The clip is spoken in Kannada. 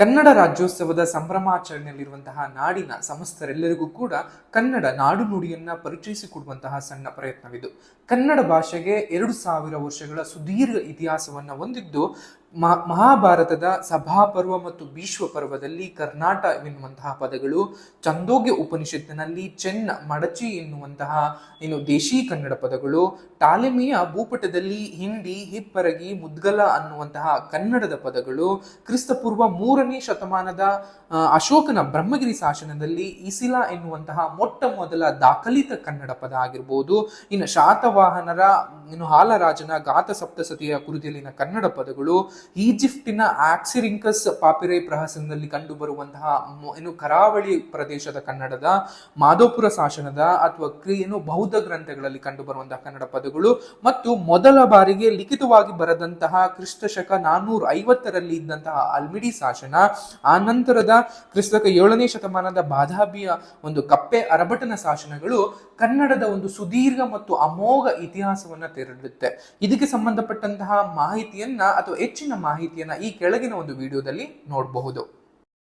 ಕನ್ನಡ ರಾಜ್ಯೋತ್ಸವದ ಸಂಭ್ರಮಾಚರಣೆಯಲ್ಲಿರುವಂತಹ ನಾಡಿನ ಸಮಸ್ತರೆಲ್ಲರಿಗೂ ಕೂಡ ಕನ್ನಡ ನಾಡು ನುಡಿಯನ್ನ ಪರಿಚಯಿಸಿಕೊಡುವಂತಹ ಸಣ್ಣ ಪ್ರಯತ್ನವಿದು. ಕನ್ನಡ ಭಾಷೆಗೆ ಎರಡು ಸಾವಿರ ವರ್ಷಗಳ ಸುದೀರ್ಘ ಇತಿಹಾಸವನ್ನ ಹೊಂದಿದ್ದು ಮಹಾಭಾರತದ ಸಭಾಪರ್ವ ಮತ್ತು ಭೀಷ್ವ ಪರ್ವದಲ್ಲಿ ಕರ್ನಾಟ ಎನ್ನುವಂತಹ ಪದಗಳು ಚಂದೋಗ್ಯ ಉಪನಿಷತ್ತಿನಲ್ಲಿ ಚೆನ್ನ ಮಡಚಿ ಎನ್ನುವಂತಹ ಏನು ದೇಶಿ ಕನ್ನಡ ಪದಗಳು ಟಾಲೆಮಿಯ ಭೂಪಟದಲ್ಲಿ ಹಿಂದಿ ಹಿಪ್ಪರಗಿ, ಮುದ್ಗಲ ಅನ್ನುವಂತಹ ಕನ್ನಡದ ಪದಗಳು, ಕ್ರಿಸ್ತಪೂರ್ವ ಮೂರನೇ ಶತಮಾನದ ಅಶೋಕನ ಬ್ರಹ್ಮಗಿರಿ ಶಾಸನದಲ್ಲಿ ಇಸಿಲಾ ಎನ್ನುವಂತಹ ಮೊಟ್ಟ ಮೊದಲ ದಾಖಲಿತ ಕನ್ನಡ ಪದ ಆಗಿರ್ಬೋದು. ಇನ್ನು ಶಾತವಾಹನರ, ಇನ್ನು ಹಾಲರಾಜನ ಗಾತ ಸಪ್ತಸತಿಯ ಕುರಿತಲಿನ ಕನ್ನಡ ಪದಗಳು ಈಜಿಪ್ಟಿನ ಆಕ್ಸಿರಿಂಕಸ್ ಪಾಪಿರೈ ಪ್ರಹಸನದಲ್ಲಿ ಕಂಡುಬರುವಂತಹ ಏನು ಕರಾವಳಿ ಪ್ರದೇಶದ ಕನ್ನಡದ, ಮಾಧೋಪುರ ಶಾಸನದ ಅಥವಾ ಏನು ಬೌದ್ಧ ಗ್ರಂಥಗಳಲ್ಲಿ ಕಂಡುಬರುವಂತಹ ಕನ್ನಡ ಪದಗಳು ಮತ್ತು ಮೊದಲ ಬಾರಿಗೆ ಲಿಖಿತವಾಗಿ ಬರೆದಂತಹ ಕ್ರಿಸ್ತ ಶಕ ನಾನೂರ ಐವತ್ತರಲ್ಲಿ ಇದ್ದಂತಹ ಅಲ್ಮಿಡಿ ಶಾಸನ, ಆ ನಂತರದ ಕ್ರಿಸ್ತಕ ಏಳನೇ ಶತಮಾನದ ಬಾದಾಬಿಯ ಒಂದು ಕಪ್ಪೆ ಅರಬಟನ ಶಾಸನಗಳು ಕನ್ನಡದ ಒಂದು ಸುದೀರ್ಘ ಮತ್ತು ಅಮೋಘ ಇತಿಹಾಸವನ್ನ ತೆರಳುತ್ತೆ ಇದಕ್ಕೆ ಸಂಬಂಧಪಟ್ಟಂತಹ ಮಾಹಿತಿಯನ್ನ ಅಥವಾ ಹೆಚ್ಚಿನ ಮಾಹಿತಿಯನ್ನು ಈ ಕೆಳಗಿನ ಒಂದು ವಿಡಿಯೋದಲ್ಲಿ ನೋಡಬಹುದು.